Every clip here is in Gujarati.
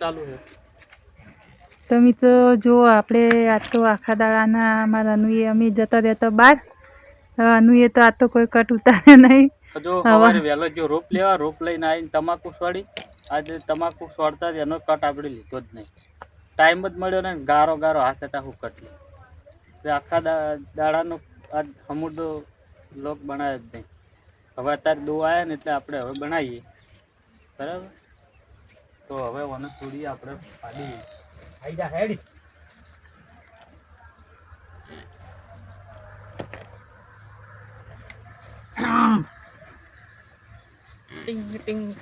ચાલુ છે. તો મિત્રો જો આપણે આ તો આખા દાડાના અમારા અનુએ અમે જતા રહેતા બહાર અનુએ તો આ તો કોઈ કટ ઉતારે નહીં. જો સવારે વહેલો જો રોપ લેવા રોપ લઈને આવીને તમાકુ સોડી. આજે તમાકુ સોડતા એનો કટ આપણે લીધો જ નહીં. ટાઈમ જ મળ્યો ને ગારો ગારો હાથે હતા કટ લે આખા દાડાનો આ સમુદ્ર લોક બનાવ્યો જ નહીં. હવે અત્યારે દો આવ્યા ને એટલે આપણે હવે બનાવીએ. બરાબર? તો હવે ઓને થોડી આપણે પાડી. આઈ જા હેડી.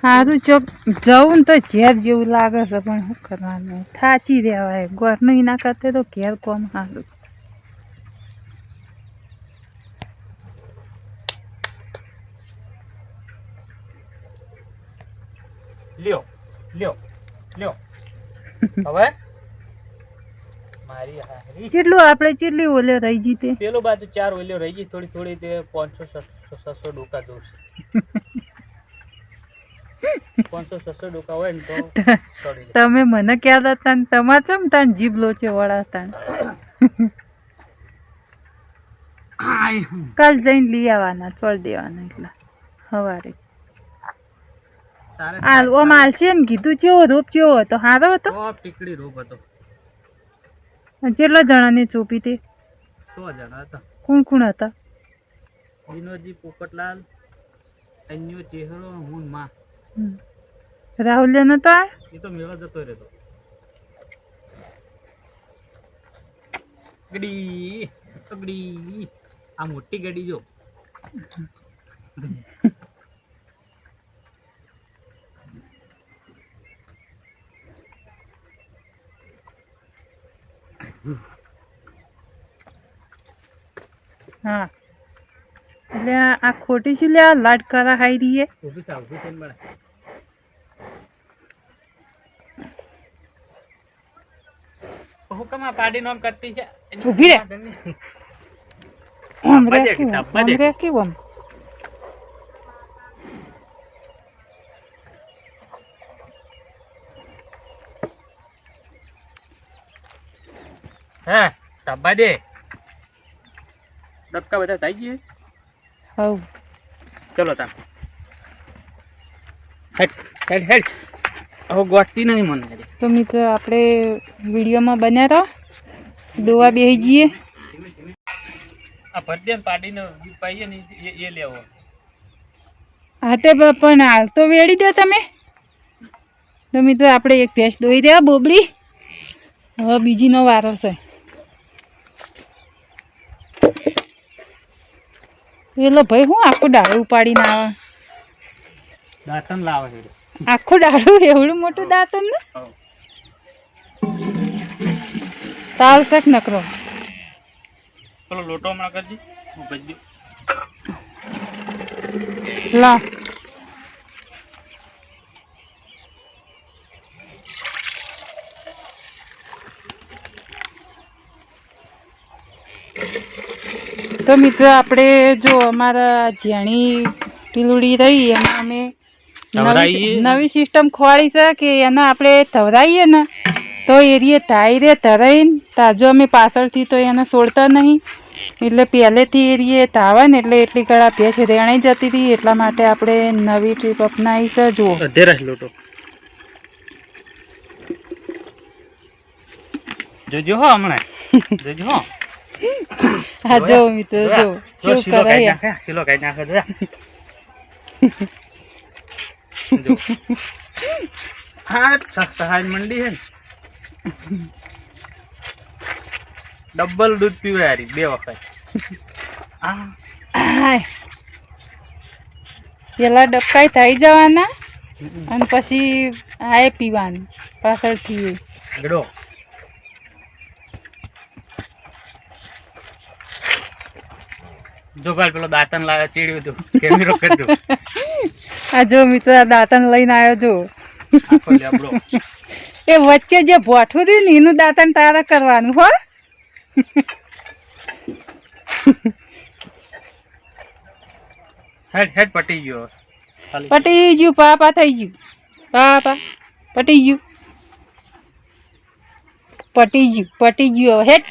સારું ચોક જવું ને તો ઝેર જેવું લાગે છે પણ શું કરવાનું? થાચી રહેવાય ઘરનું એના કરતા તો ઘેર કોમ સારું લ્યો. લ્યો લ્યો. હવે? મારી હારી. કેટલું આપણે કેટલી ઓલ્યો રહી જીતે પેલો બાજુ ચાર ઓલ્યો રહી ગઈ થોડી થોડી તે પાંચસો છસો ડોકા દઉં પાંચસો છસો ડોકા હોય ને તો તમે મને કહેતા હતા ને તમારે ચમ તાન જીભ લોચે વળાતા કાલ જઈને લઈ આવવાના છોડી દેવાના એટલા. સવારે હાલ ઓમ હાલશે ને કીધું ચેવો રોપ ચેવો હતો. સારો હતો? ટીકડી રોપ હતો. કેટલા જણાની ચોપી તે સો જણા હતા. કોણ કોણ હતા? વિનોદજી પોપટલાલ અન્યો ચેહરો હું મા. રાહુલ્ય નતો આ? એ તો મેળો જતો રહેતો. ગડી ગડી. આ મોટી ગડી જો. હા. એટલે આ ખોટી શું લે? આ લાડ કરા હાઈ રહીએ? હુકમ આ પાડી નોમ કરતી છે? ઊભી રે. આમ રે કેવું આમ દેખ. રે કેવું આમ હે ડબ્બા દે. ડબકા બધા થઈ ગયે? હવ. ચલો તા હેડ હેડ હેડ. હવે ગોઠતી નહીં મને. તો મિત્રો આપણે વિડીયોમાં બન્યા રહો. દોવા બેસી જઈએ. આ ભરદેન પાડીને પાઈએ ને એ એ લેવો હા તે પણ હાલ તો વેડી દો તમે. તો મિત્રો આપણે એક ભેંસ દોઈ રહ્યા બોબડી. હવે બીજીનો વારો છે. પેલો ભાઈ હું આખો દાડો ઉપાડીને આવે? દાંતન લાવે છે આખો દાડો એવડું મોટું દાંતન ને? તાલ શેક નકરો. પેલો લોટો હમણાં કરજી હું ભજી લા. તો મિત્રો આપણે જો અમારા જેણી ટીલુડી રહી એમાં અમે નવી સિસ્ટમ ખોવાડી છે કે એને આપણે ધવરાઈએ ને? તો એરીએ ધાઈ રે ધરાઈને તાજો અમે પાછળથી તો એને છોડતા નહીં. એટલે પહેલેથી એરીએ તાવે ને એટલે એટલી કળા ભેંસ રેણાઈ જતી હતી એટલા માટે આપણે નવી ટ્રીપ અપનાવી છે જુઓ. લોટો. જોજો હો હમણાં. જોજો હો. હા જો મિત્રો જો કાઢી કરે નાખે શીલો કાઢી નાખે જો હા સહાય મંડી છે ને. ડબલ દૂધ પીવે હારી બે વખત. આ. પેલા ડબકાઈ થઈ જવાના અને પછી આ પીવાનું પાછળથી ગડો જો પેલો દાંતન લાવે ચીડ્યું હતું કેમેરો કરજો. આ જો મિત્ર દાંતન લઈને આવ્યો જો. એ વચ્ચે જે ભોઠું રહ્યું ને એનું દાંતન તારે કરવાનું હો. હેડ હેડ પટી ગયો. પટી ગયું પાપા થઈ ગયું. પાપા પટી ગયું. પટી ગયું પટી ગયું હેટ